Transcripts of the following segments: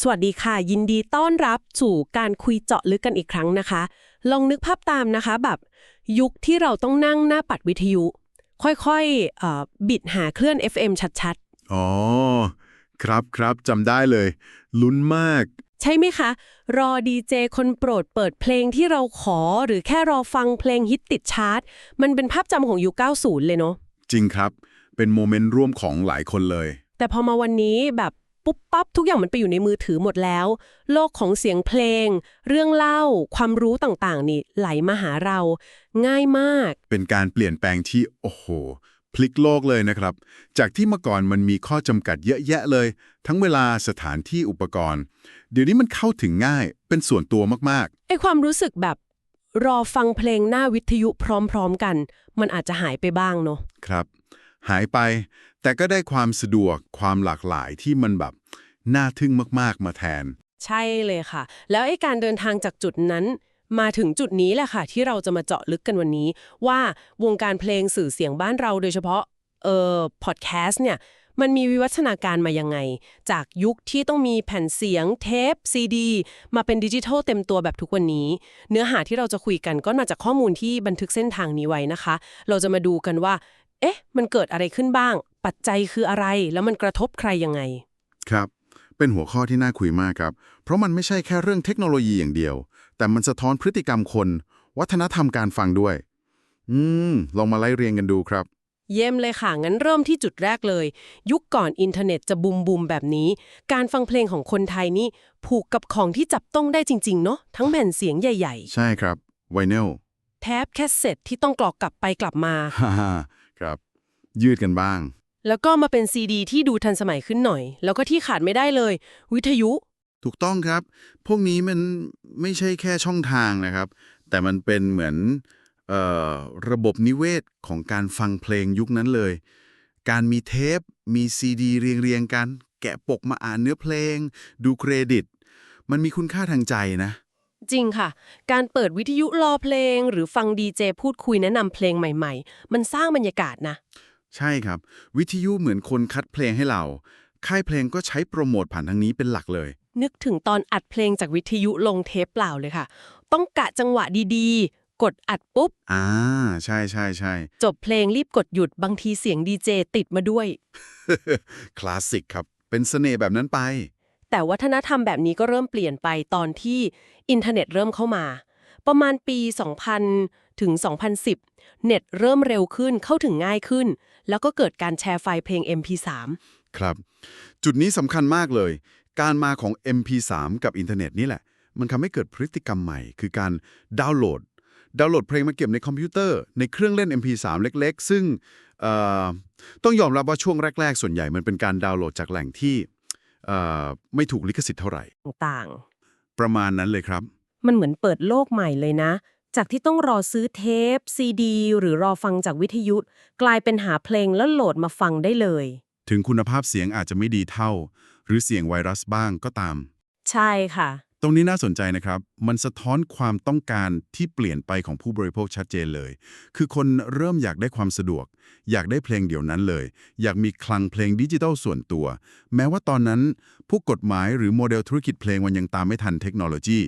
สวัสดีค่ะ ยินดีต้อนรับสู่การคุยเจาะลึกกันอีกครั้งนะคะ ลองนึกภาพตามนะคะแบบยุคที่เราต้องนั่งหน้าปัดวิทยุ ค่อยๆเอ่อบิดหาคลื่อน FM ชัดอ๋อ ครับครับจำได้เลย ลุ้นมากๆใช่ไหมคะ รอดีเจคนโปรดเปิดเพลงที่เราขอหรือแค่รอฟังเพลงฮิตติดชาร์ตมันเป็นภาพจำของยุค 90 เลยเนาะจริงครับ เป็นโมเมนต์ร่วมของหลายคนเลย แต่พอมาวันนี้แบบ ปุ๊บปั๊บทุกอย่างมันไปอยู่ในมือถือหมดแล้ว โลกของเสียงเพลง เรื่องเล่า ความรู้ต่างๆ นี่ไหลมาหาเรา ง่ายมาก เป็นการเปลี่ยนแปลงที่โอ้โหพลิกโลกเลยนะครับ จากที่เมื่อก่อนมันมีข้อจำกัดเยอะแยะเลย ทั้งเวลาสถานที่อุปกรณ์ เดี๋ยวนี้มันเข้าถึงง่ายเป็นส่วนตัวมากไอความรู้สึกแบบรอฟังเพลงหน้าวิทยุพร้อม ๆ กัน มันอาจจะหายไปบ้างเนาะๆครับ หายไป แต่ก็ได้ความสะดวกความหลากหลายที่มันแบบน่าทึ่งมากๆมาแทน ใช่เลยค่ะ แล้วไอ้การเดินทางจากจุดนั้นมาถึงจุดนี้แหละค่ะ ที่เราจะมาเจาะลึกกันวันนี้ ว่าวงการเพลงสื่อเสียงบ้านเราโดยเฉพาะเอ่อพอดแคสต์เนี่ยมันมีวิวัฒนาการมายังไง จากยุคที่ต้องมีแผ่นเสียงเทปซีดี มาเป็นดิจิทัลเต็มตัวแบบทุกวันนี้ เนื้อหาที่เราจะคุยกันก็มาจากข้อมูลที่บันทึกเส้นทางนี้ไว้นะคะ เราจะมาดูกันว่า เอ๊ะ มันเกิดอะไรขึ้นบ้าง ปัจจัยคืออะไร แล้วมันกระทบใครยังไง ครับ เป็นหัวข้อที่น่าคุยมากครับ เพราะมันไม่ใช่แค่เรื่องเทคโนโลยีอย่างเดียว แต่มันสะท้อนพฤติกรรมคน วัฒนธรรมการฟังด้วย อืม ลองมาไล่เรียงกันดูครับ เยี่ยมเลยค่ะ งั้นเริ่มที่จุดแรกเลย ยุคก่อนอินเทอร์เน็ตจะบูมบูมแบบนี้ การฟังเพลงของคนไทยนี่ผูกกับของที่จับต้องได้จริงๆ เนาะทั้งแผ่นเสียงใหญ่ใช่ครับไวเนลๆแทบแคสเซ็ตที่ต้องกรอกกลับไปกลับมา ฮ่าฮ่า ครับ ยืดกันบ้าง แล้วก็มาเป็นซีดีที่ดูทันสมัยขึ้นหน่อย แล้วก็ที่ขาดไม่ได้เลย วิทยุ ถูกต้องครับ พวกนี้มันไม่ใช่แค่ช่องทางนะครับ แต่มันเป็นเหมือนเอ่อระบบนิเวศของการฟังเพลงยุคนั้นเลย การมีเทป มีซีดีเรียงเรียงๆกัน แกะปกมาอ่านเนื้อเพลง ดูเครดิต มันมีคุณค่าทางใจนะ จริงค่ะ การเปิดวิทยุรอเพลง หรือฟังดีเจพูดคุยแนะนำเพลงใหม่ ๆ มันสร้างบรรยากาศนะ ใช่ครับ วิทยุเหมือนคนคัดเพลงให้เรา ค่ายเพลงก็ใช้โปรโมทผ่านทางนี้เป็นหลักเลย นึกถึงตอนอัดเพลงจากวิทยุลงเทปเปล่าเลยค่ะ ต้องกะจังหวะดีๆ กดอัดปุ๊บ อ่า ใช่ใช่ใช่ จบเพลงรีบกดหยุดบางทีเสียงดีเจติดมาด้วย คลาสสิกครับ เป็นเสน่ห์แบบนั้นไป แต่วัฒนธรรมแบบนี้ก็เริ่มเปลี่ยนไปตอนที่อินเทอร์เน็ตเริ่มเข้ามา ประมาณปี 2000 ถึง 2010 เน็ตเริ่มเร็วขึ้นเข้าถึงง่ายขึ้น แล้วก็เกิดการแชร์ไฟล์เพลง MP3 ครับ จุดนี้สำคัญมากเลย การมาของ MP3 กับอินเทอร์เน็ตนี่แหละ มันทำให้เกิดพฤติกรรมใหม่ คือการดาวน์โหลด ดาวน์โหลดเพลงมาเก็บในคอมพิวเตอร์ ในเครื่องเล่น MP3 เล็ก ๆ ซึ่งต้องยอมรับว่าช่วงแรก ๆ ส่วนใหญ่มันเป็นการดาวน์โหลดจากแหล่งที่ ไม่ถูกลิขสิทธิ์เท่าไหร่ ต่างประมาณนั้นเลยครับ ๆ มันเหมือนเปิดโลกใหม่เลยนะ จากที่ต้องรอซื้อเทป ซีดี หรือรอฟังจากวิทยุ กลายเป็นหาเพลงแล้วโหลดมาฟังได้เลย ถึงคุณภาพเสียงอาจจะไม่ดีเท่า หรือเสียงไวรัสบ้างก็ตาม ใช่ค่ะ ตรงนี้น่าสนใจนะครับ มันสะท้อนความต้องการที่เปลี่ยนไปของผู้บริโภคชัดเจนเลย คือคนเริ่มอยากได้ความสะดวก อยากได้เพลงเดี๋ยวนั้นเลย อยากมีคลังเพลงดิจิทัลส่วนตัว แม้ว่าตอนนั้น ผู้กฎหมายหรือโมเดลธุรกิจเพลงมันยังตามไม่ทันเทคโนโลยี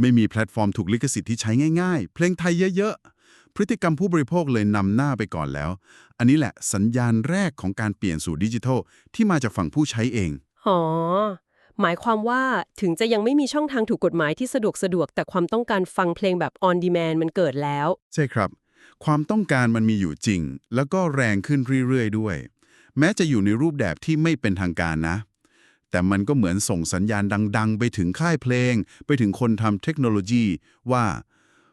ไม่มีแพลตฟอร์มถูกลิขสิทธิ์ที่ใช้ง่าย ๆ เพลงไทยเยอะๆ พฤติกรรมผู้บริโภคเลยนำหน้าไปก่อนแล้ว อันนี้แหละสัญญาณแรกของการเปลี่ยนสู่ดิจิทัลที่มาจากฝั่งผู้ใช้เอง อ๋อ หมายความว่าถึงจะยังไม่มีช่องทางถูกกฎหมายที่สะดวกสะดวก แต่ความต้องการฟังเพลงแบบ on demand มันเกิดแล้ว ใช่ครับ ความต้องการมันมีอยู่จริง แล้วก็แรงขึ้นเรื่อยๆด้วย แม้จะอยู่ในรูปแบบที่ไม่เป็นทางการนะ แต่มันก็เหมือนส่งสัญญาณดัง ๆ ไปถึงค่ายเพลง ไปถึงคนทำเทคโนโลยีว่า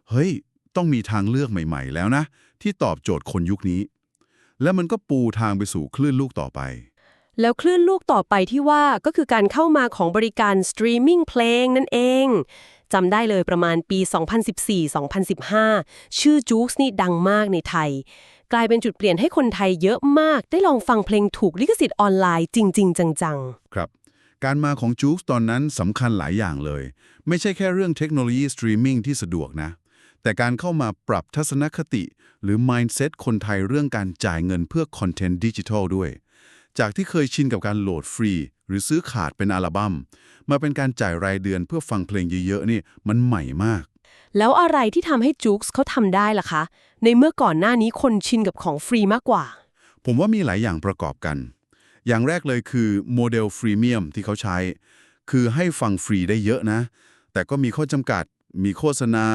เฮ้ย ต้องมีทางเลือกใหม่ ๆ แล้วนะ ที่ตอบโจทย์คนยุคนี้ แล้วมันก็ปูทางไปสู่คลื่นลูกต่อไป แล้วคลื่นลูกต่อไปที่ว่าก็คือการเข้ามาของบริการสตรีมมิ่งเพลงนั่นเองจำได้เลยประมาณปี 2014-2015 ชื่อจู๊กนี่ดังมากในไทย กลายเป็นจุดเปลี่ยนให้คนไทยเยอะมาก ได้ลองฟังเพลงถูกลิขสิทธิ์ออนไลน์จริง ๆ จัง ๆ ครับ การมาของจู๊กตอนนั้นสำคัญหลายอย่างเลย ไม่ใช่แค่เรื่องเทคโนโลยีสตรีมมิ่งที่สะดวกนะ แต่การเข้ามาปรับทัศนคติ หรือ mindset คนไทยเรื่องการจ่ายเงินเพื่อคอนเทนต์ดิจิทัลด้วย จากที่เคยชินกับการโหลดฟรี หรือซื้อขาดเป็นอัลบัม้มมาเป็นการจ่ายรายเดือนเพื่อฟังเพลงเยอะๆนี่มันใหม่มาก แล้วอะไรที่ทำให้จู๊กส์เขาทำได้ล่ะคะ ในเมื่อก่อนหน้านี้คนชินกับของฟรีมากกว่า ผมว่ามีหลายอย่างประกอบกัน อย่างแรกเลยคือโมเดลฟรีเมียมที่เขาใช้ คือให้ฟังฟรีได้เยอะนะ แต่ก็มีข้อจำกัด มีโฆษณา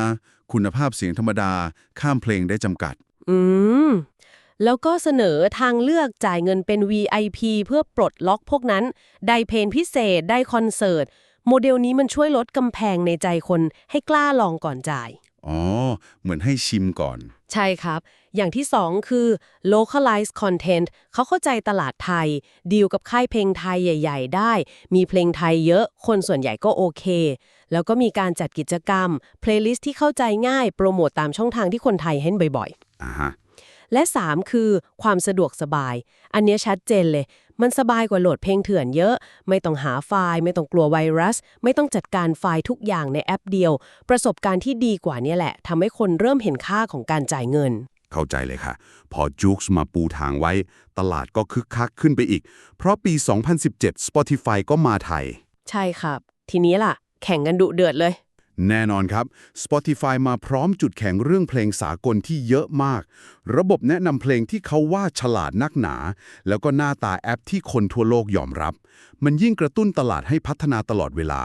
คุณภาพเสียงธรรมดา ข้ามเพลงได้จำกัด อืม แล้วก็เสนอทางเลือกจ่ายเงินเป็น VIP เพื่อปลดล็อกพวกนั้น ได้เพลงพิเศษ ได้คอนเสิร์ต โมเดลนี้มันช่วยลดกำแพงในใจคนให้กล้าลองก่อนจ่าย อ๋อ เหมือนให้ชิมก่อน ใช่ครับ อย่างที่สองคือ localize content เขาเข้าใจตลาดไทย ดีลกับค่ายเพลงไทยใหญ่ ๆ ได้ มีเพลงไทยเยอะ คนส่วนใหญ่ก็โอเค แล้วก็มีการจัดกิจกรรมเพลย์ลิสต์ที่เข้าใจง่าย โปรโมตตามช่องทางที่คนไทยเห็นบ่อยอ่าฮะๆ และ 3 คือความสะดวกสบาย อันเนี้ยชัดเจนเลย มันสบายกว่าโหลดเพลงเถื่อนเยอะ ไม่ต้องหาไฟล์ ไม่ต้องกลัวไวรัส ไม่ต้องจัดการไฟล์ทุกอย่างในแอปเดียว ประสบการณ์ที่ดีกว่าเนี่ยแหละทำให้คนเริ่มเห็นค่าของการจ่ายเงิน เข้าใจเลยค่ะ พอจูกส์มาปูทางไว้ ตลาดก็คึกคักขึ้นไปอีก เพราะปี 2017 Spotify ก็มาไทย ใช่ครับ ทีนี้ล่ะ แข่งกันดุเดือดเลย แน่นอนครับ Spotify มาพร้อมจุดแข็งเรื่องเพลงสากลที่เยอะมาก ระบบแนะนำเพลงที่เขาว่าฉลาดนักหนา แล้วก็หน้าตาแอปที่คนทั่วโลกยอมรับ มันยิ่งกระตุ้นตลาดให้พัฒนาตลอดเวลา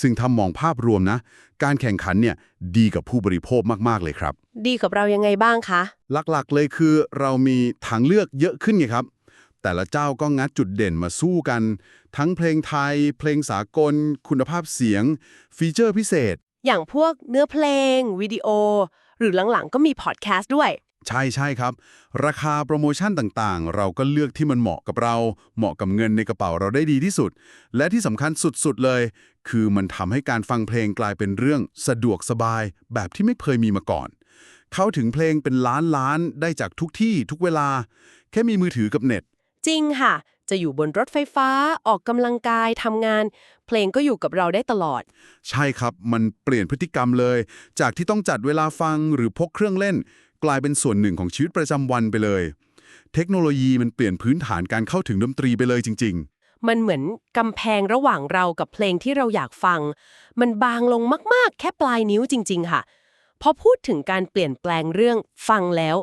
ซึ่งถ้ามองภาพรวมนะ การแข่งขันเนี่ยดีกับผู้บริโภคมาก ๆ เลยครับ ดีกับเรายังไงบ้างคะ หลักๆ เลยคือเรามีทางเลือกเยอะขึ้นไงครับแต่ละเจ้าก็งัดจุดเด่นมาสู้กัน ทั้งเพลงไทย เพลงสากล คุณภาพเสียง ฟีเจอร์พิเศษ อย่างพวกเนื้อเพลง วิดีโอ หรือหลังๆ ก็มีพอดแคสต์ด้วย ใช่ใช่ครับ ราคาโปรโมชั่นต่างๆ เราก็เลือกที่มันเหมาะกับเรา เหมาะกับเงินในกระเป๋าเราได้ดีที่สุด และที่สำคัญสุดๆเลย คือมันทำให้การฟังเพลงกลายเป็นเรื่องสะดวกสบายแบบที่ไม่เคยมีมาก่อน เข้าถึงเพลงเป็นล้านล้านๆได้จากทุกที่ทุกเวลา แค่มีมือถือกับเน็ต จริงค่ะ จะอยู่บนรถไฟฟ้าออกกำลังกายทำงาน เพลงก็อยู่กับเราได้ตลอด ใช่ครับ มันเปลี่ยนพฤติกรรมเลย จากที่ต้องจัดเวลาฟังหรือพกเครื่องเล่น กลายเป็นส่วนหนึ่งของชีวิตประจำวันไปเลย เทคโนโลยีมันเปลี่ยนพื้นฐานการเข้าถึงดนตรีไปเลยจริงมันเหมือนกำแพงระหว่างเรากับเพลงที่เราอยากฟัง มันบางลงมากๆ แค่ปลายนิ้วจริง ๆ ค่ะ พอพูดถึงการเปลี่ยนแปลงเรื่องฟังแล้ว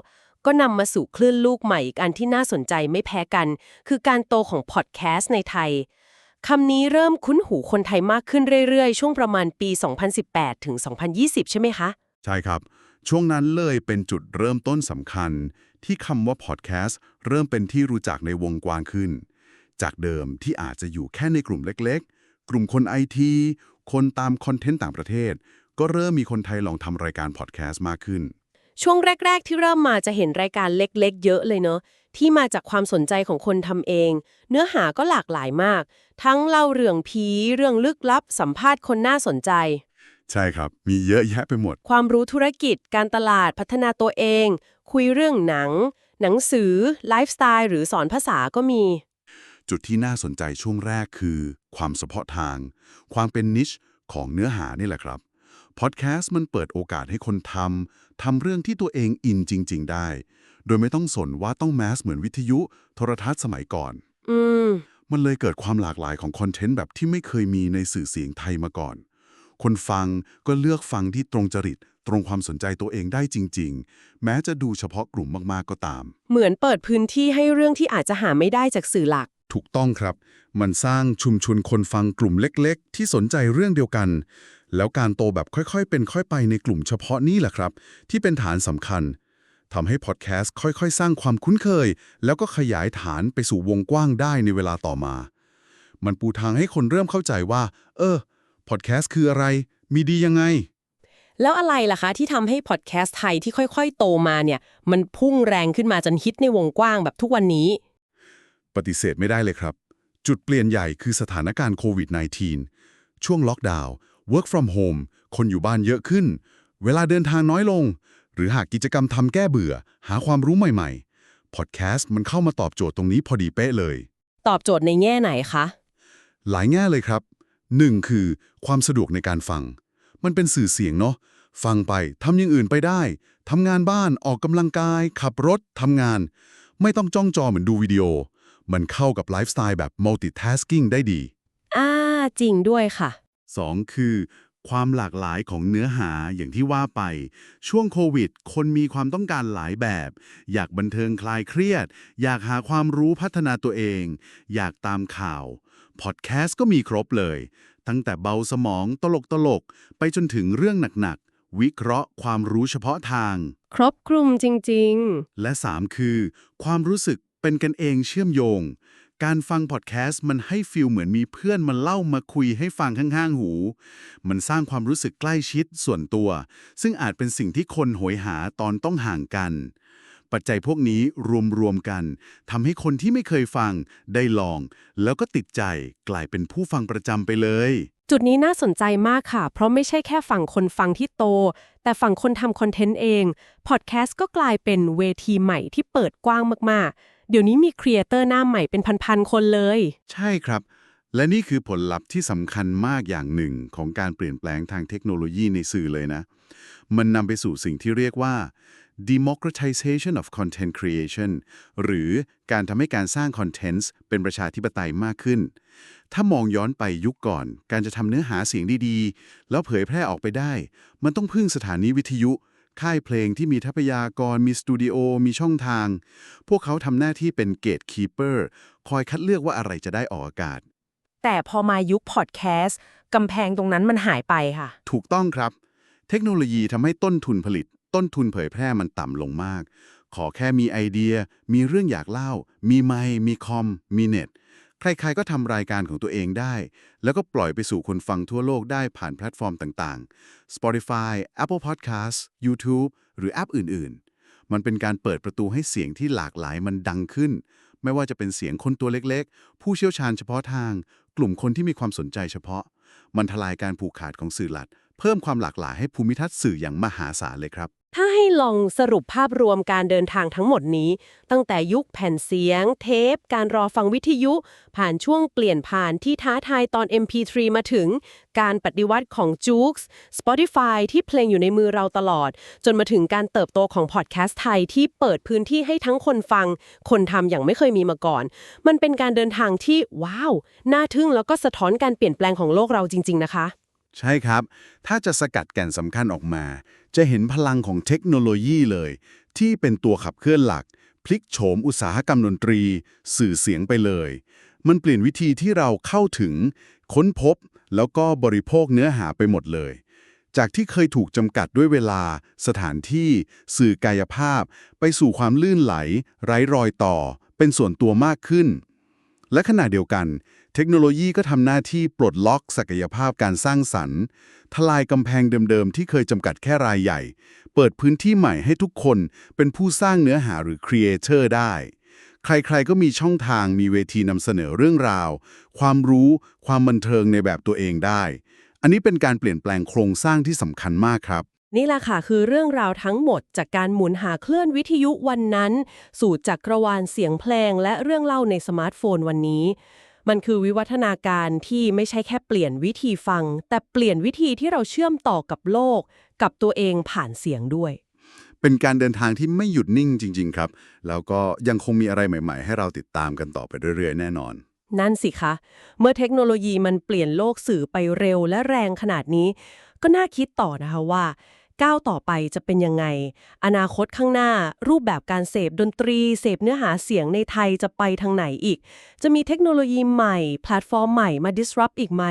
ก็นำมาสู่คลื่นลูกใหม่อีกอันที่น่าสนใจไม่แพ้กัน คือการโตของพอดแคสต์ในไทยคำนี้เริ่มคุ้นหูคนไทยมากขึ้นเรื่อยๆ ช่วงประมาณปี 2018 ถึง 2020 ใช่ไหมคะ ใช่ครับ ช่วงนั้นเลยเป็นจุดเริ่มต้นสำคัญ ที่คำว่าพอดแคสต์เริ่มเป็นที่รู้จักในวงกว้างขึ้น จากเดิมที่อาจจะอยู่แค่ในกลุ่มเล็กๆ กลุ่มคนไอทีคนตามคอนเทนต์ต่างประเทศ ก็เริ่มมีคนไทยลองทำรายการพอดแคสต์มากขึ้น ช่วงแรก ๆ ที่เริ่มมาจะเห็นรายการเล็กๆ เยอะเลยเนอะที่มาจากความสนใจของคนทำเอง เนื้อหาก็หลากหลายมาก ทั้งเล่าเรื่องผีเรื่องลึกลับ สัมภาษณ์คนน่าสนใจ ใช่ครับ มีเยอะแยะไปหมด ความรู้ธุรกิจ การตลาดพัฒนาตัวเอง คุยเรื่องหนัง หนังสือ ไลฟ์สไตล์ หรือสอนภาษาก็มี จุดที่น่าสนใจช่วงแรกคือ ความเฉพาะทาง ความเป็นนิชของเนื้อหานี่แหละครับพอดแคสต์มันเปิดโอกาสให้คนทำ ทำเรื่องที่ตัวเองอินจริง ๆ ได้ โดยไม่ต้องสนว่าต้องแมสเหมือนวิทยุโทรทัศน์สมัยก่อน อืม มันเลยเกิดความหลากหลายของคอนเทนต์แบบที่ไม่เคยมีในสื่อเสียงไทยมาก่อน คนฟังก็เลือกฟังที่ตรงจริต ตรงความสนใจตัวเองได้จริง ๆ แม้จะดูเฉพาะกลุ่มมากๆก็ตาม เหมือนเปิดพื้นที่ให้เรื่องที่อาจจะหาไม่ได้จากสื่อหลัก ถูกต้องครับ มันสร้างชุมชนคนฟังกลุ่มเล็กๆ ที่สนใจเรื่องเดียวกัน แล้วการโตแบบค่อยๆ เป็นค่อยไปในกลุ่มเฉพาะนี้แหละครับ ที่เป็นฐานสำคัญทำให้พอดแคสต์ค่อยๆ สร้างความคุ้นเคย แล้วก็ขยายฐานไปสู่วงกว้างได้ในเวลาต่อมา มันปูทางให้คนเริ่มเข้าใจว่า เออพอดแคสต์คืออะไร มีดียังไง แล้วอะไรล่ะคะ ที่ทำให้พอดแคสต์ไทยที่ค่อยๆ โตมาเนี่ย มันพุ่งแรงขึ้นมาจนฮิตในวงกว้างแบบทุกวันนี้ ปฏิเสธไม่ได้เลยครับ จุดเปลี่ยนใหญ่คือสถานการณ์โควิด -19 ช่วงล็อกดาวน์ work from home คนอยู่บ้านเยอะขึ้น เวลาเดินทางน้อยลง หรือหากกิจกรรมทำแก้เบื่อ หาความรู้ใหม่ๆ พอดแคสต์มันเข้ามาตอบโจทย์ตรงนี้พอดีเป๊ะเลย ตอบโจทย์ในแง่ไหนคะ หลายแง่เลยครับ 1. คือความสะดวกในการฟัง มันเป็นสื่อเสียงเนาะ ฟังไปทำอย่างอื่นไปได้ ทำงานบ้าน ออกกำลังกาย ขับรถ ทำงาน ไม่ต้องจ้องจอเหมือนดูวิดีโอ มันเข้ากับไลฟ์สไตล์แบบ multitasking ได้ดี อ่า จริงด้วยค่ะ 2 คือ ความหลากหลายของเนื้อหาอย่างที่ว่าไป ช่วงโควิด คนมีความต้องการหลายแบบ อยากบันเทิงคลายเครียด อยากหาความรู้พัฒนาตัวเอง อยากตามข่าวพอดแคสต์ก็มีครบเลย ตั้งแต่เบาสมองตลกตลกๆไปจนถึงเรื่องหนักๆ วิเคราะห์ความรู้เฉพาะทาง ครบคลุมจริงและ 3 คือ ความรู้สึก เป็นกันเองเชื่อมโยง การฟังพอดแคสต์มันให้ฟีลเหมือนมีเพื่อนมาเล่ามาคุยให้ฟังข้างๆหู มันสร้างความรู้สึกใกล้ชิดส่วนตัว ซึ่งอาจเป็นสิ่งที่คนโหยหาตอนต้องห่างกัน ปัจจัยพวกนี้รวมๆกันทำให้คนที่ไม่เคยฟังได้ลอง แล้วก็ติดใจกลายเป็นผู้ฟังประจำไปเลย จุดนี้น่าสนใจมากค่ะ เพราะไม่ใช่แค่ฝั่งคนฟังที่โต แต่ฝั่งคนทำคอนเทนต์เองพอดแคสต์ก็กลายเป็นเวทีใหม่ที่เปิดกว้างมากๆ เดี๋ยวนี้มีครีเอเตอร์หน้าใหม่เป็นพันๆคนเลย ใช่ครับ และนี่คือผลลัพธ์ที่สำคัญมากอย่างหนึ่งของการเปลี่ยนแปลงทางเทคโนโลยีในสื่อเลยนะ มันนำไปสู่สิ่งที่เรียกว่า democratization of content creation หรือการทำให้การสร้างคอนเทนต์เป็นประชาธิปไตยมากขึ้น ถ้ามองย้อนไปยุคก่อน การจะทำเนื้อหาเสียงดีๆ แล้วเผยแพร่ออกไปได้ มันต้องพึ่งสถานีวิทยุ ค่ายเพลงที่มีทรัพยากรมีสตูดิโอมีช่องทาง พวกเขาทำหน้าที่เป็นเกตคีเปอร์คอยคัดเลือกว่าอะไรจะได้ออกอากาศ แต่พอมายุคพอดแคสต์กำแพงตรงนั้นมันหายไปค่ะ ถูกต้องครับ เทคโนโลยีทำให้ต้นทุนผลิต ต้นทุนเผยแพร่มันต่ำลงมาก ขอแค่มีไอเดีย มีเรื่องอยากเล่า มีไมค์มีคอมมีเน็ต ใครๆก็ทำรายการของตัวเองได้ แล้วก็ปล่อยไปสู่คนฟังทั่วโลกได้ผ่านแพลตฟอร์มต่างๆ Spotify Apple Podcasts YouTube หรือแอปอื่นๆ มันเป็นการเปิดประตูให้เสียงที่หลากหลายมันดังขึ้น ไม่ว่าจะเป็นเสียงคนตัวเล็กๆ ผู้เชี่ยวชาญเฉพาะทาง กลุ่มคนที่มีความสนใจเฉพาะ มันทลายการผูกขาดของสื่อหลัก เพิ่มความหลากหลายให้ภูมิทัศน์สื่ออย่างมหาศาลเลยครับ ถ้าให้ลองสรุปภาพรวมการเดินทางทั้งหมดนี้ ตั้งแต่ยุคแผ่นเสียง เทป การรอฟังวิทยุ ผ่านช่วงเปลี่ยนผ่านที่ท้าทายตอน MP3 มาถึง การปฏิวัติของ j u k e Spotify ที่เพลงอยู่ในมือเราตลอด จนมาถึงการเติบโตของพอดแคสต์ไทยที่เปิดพื้นที่ให้ทั้งคนฟัง คนทำอย่างไม่เคยมีมาก่อน มันเป็นการเดินทางที่ว้าว น่าทึ่งแล้วก็สะท้อนการเปลี่ยนแปลงของโลกเราจริง ๆ นะคะ ใช่ครับ ถ้าจะสกัดแก่นสำคัญออกมา จะเห็นพลังของเทคโนโลยีเลย ที่เป็นตัวขับเคลื่อนหลัก พลิกโฉมอุตสาหกรรมดนตรี สื่อเสียงไปเลย มันเปลี่ยนวิธีที่เราเข้าถึง ค้นพบ แล้วก็บริโภคเนื้อหาไปหมดเลย จากที่เคยถูกจำกัดด้วยเวลา สถานที่ สื่อกายภาพ ไปสู่ความลื่นไหล ไร้รอยต่อ เป็นส่วนตัวมากขึ้น และขณะเดียวกัน ทคโนโลยีก็ทำหน้าที่ปลดล็อกศักยภาพการสร้างสรรค์ ทลายกำแพงเดิมๆ ที่เคยจำกัดแค่รายใหญ่ เปิดพื้นที่ใหม่ให้ทุกคนเป็นผู้สร้างเนื้อหาหรือครีเอเตอร์ได้ ใครๆก็มีช่องทางมีเวทีนำเสนอเรื่องราว ความรู้ ความบันเทิงในแบบตัวเองได้ อันนี้เป็นการเปลี่ยนแปลงโครงสร้างที่สำคัญมากครับนี่แหละค่ะคือเรื่องราวทั้งหมดจากการหมุนหาเคลื่อนวิทยุวันนั้น สู่จักรวาลเสียงเพลงและเรื่องเล่าในสมาร์ทโฟนวันนี้ มันคือวิวัฒนาการที่ไม่ใช่แค่เปลี่ยนวิธีฟัง แต่เปลี่ยนวิธีที่เราเชื่อมต่อกับโลก กับตัวเองผ่านเสียงด้วย เป็นการเดินทางที่ไม่หยุดนิ่งจริง ๆ ครับ แล้วก็ยังคงมีอะไรใหม่ ๆ ให้เราติดตามกันต่อไปเรื่อย ๆ แน่นอน นั่นสิคะ เมื่อเทคโนโลยีมันเปลี่ยนโลกสื่อไปเร็วและแรงขนาดนี้ ก็น่าคิดต่อนะคะว่า ก้าวต่อไปจะเป็นยังไง อนาคตข้างหน้า รูปแบบการเสพดนตรี เสพเนื้อหาเสียงในไทยจะไปทางไหนอีก จะมีเทคโนโลยีใหม่ แพลตฟอร์มใหม่มา disrupt อีกไหม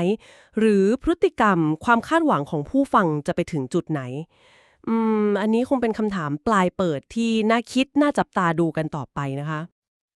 หรือพฤติกรรมความคาดหวังของผู้ฟังจะไปถึงจุดไหน อืม อันนี้คงเป็นคำถามปลายเปิดที่น่าคิดน่าจับตาดูกันต่อไปนะคะ